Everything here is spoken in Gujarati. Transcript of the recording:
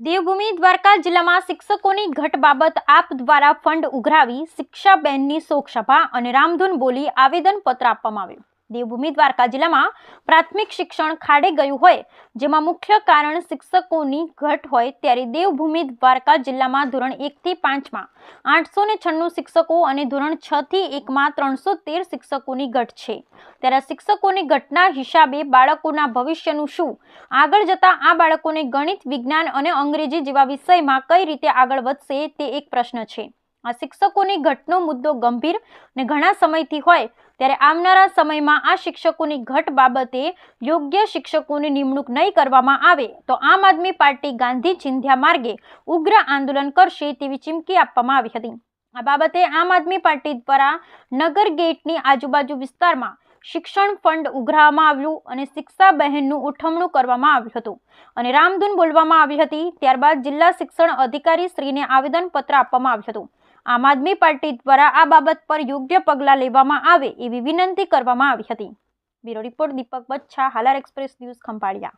દેવભૂમિ દ્વારકા જિલ્લામાં શિક્ષકોની ઘટ બાબત આપ દ્વારા ફંડ ઉઘરાવી શિક્ષાબેનની શોકસભા અને રામધૂન બોલી આવેદનપત્ર આપવામાં આવ્યું. દેવભૂમિ દ્વારકા જિલ્લામાં પ્રાથમિક શિક્ષણ ખાડે ગયું હોય, જેમાં મુખ્ય કારણ શિક્ષકોની ઘટ હોય ત્યારે દેવભૂમિ દ્વારકા જિલ્લામાં ધોરણ એકથી પાંચમાં, આઠસો ને છન્નું શિક્ષકો અને ધોરણ છ થી એકમાં ત્રણસો તેર શિક્ષકોની ઘટ છે. ત્યારે શિક્ષકોની ઘટના હિસાબે બાળકોના ભવિષ્યનું શું? આગળ જતા આ બાળકોને ગણિત, વિજ્ઞાન અને અંગ્રેજી જેવા વિષયમાં કઈ રીતે આગળ વધશે તે એક પ્રશ્ન છે. આ શિક્ષકોની ઘટનો મુદ્દો ગંભીર અને ઘણા સમયથી હોય ત્યારે આવનારા સમયમાં આ શિક્ષકોની ઘટ બાબતે યોગ્ય શિક્ષકોની નિમણૂક નહીં કરવામાં આવે તો આમ આદમી પાર્ટી ગાંધી ચિંધ્યા માર્ગે ઉગ્ર આંદોલન કરશે તેવી ચીમકી આપવામાં આવી હતી. આ બાબતે આમ આદમી પાર્ટી દ્વારા નગર ગેટની આજુબાજુ વિસ્તારમાં શિક્ષણ ફંડ ઉઘરાવવામાં આવ્યું અને શિક્ષા બહેનનું ઉઠમણું કરવામાં આવ્યું હતું અને રામધૂન બોલવામાં આવી હતી, ત્યારબાદ જિલ્લા શિક્ષણ અધિકારી શ્રીને આવેદનપત્ર આપવામાં આવ્યું હતું. આમ આદમી પાર્ટી દ્વારા આ બાબત પર યોગ્ય પગલાં લેવામાં આવે એવી વિનંતી કરવામાં આવી હતી. Bureau report Deepak Bachchha, Halar express news Khambhalia.